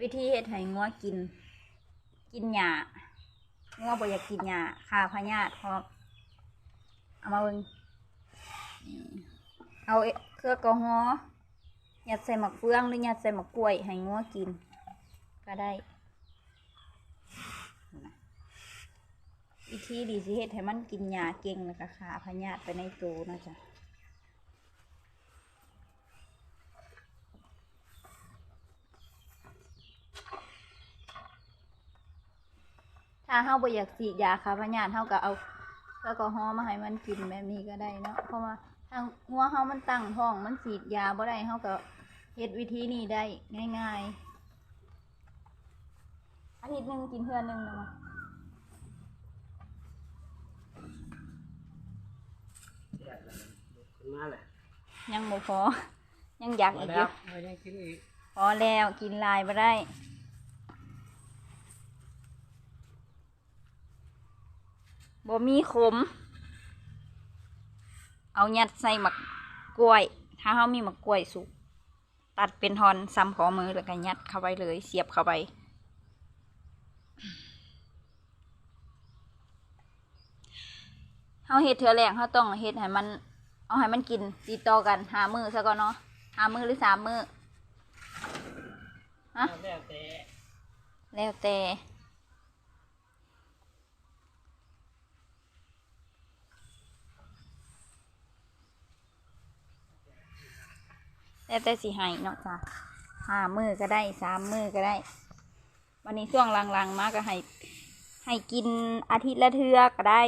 วิธีเฮ็ดให้งัวกิน กินหญ้างัวบ่อยากกินหญ้าคาพญาธิพร้อมเอามาเบิ่งเอาเครือกอฮอยัดใส่หมักเฟืองหรือยัดใส่หมักกล้วยให้งัวกิน ก็ได้ วิธีดีสิเฮ็ดให้มันกินหญ้าเก่งแล้วก็ขาพญาธิไปในตัวนะจ๊ะ ถ้าเฮาบ่อยากฉีดยาฆ่าพยาธิเฮาก็เอาแอลกอฮอล์มาให้มันกินแบบนี้ก็ได้เนาะเพราะว่าทางงัวเฮามันตั้งท้องมันฉีดยาบ่ได้เฮาก็เฮ็ดวิธีนี้ได้ง่ายๆ อาทิตย์หนึงกินเทื่อหนึงนะมั้งขึ้นมาเลยยังบ่พอ ยังอยากมาอีกอแล้ยู่วไม่ได้กินอีกพอแล้วกินลายบ่ได้ บ่มีขม เอายัดใส่หมักกล้วย ถ้าเฮามีหมักกล้วยสุก ตัดเป็นทอนซ้ำขอมือแล้วก็ยัดเข้าไปเลย เสียบเข้าไปเฮาเฮ็ดเทื่อแรกเฮาต้องเฮ็ดให้มัน เอาให้มันกินติดต่อกันหามือซะก่อนเนาะหามือหรือสามมือฮะแล้วแต่ แล้วแต่แล้วแต่สิให้เนาะจ้ะห้ามือก็ได้สามมือก็ได้ วันนี้ช่วงหลังๆมาก็ให้ให้กินอาทิตย์ละเทือก็ได้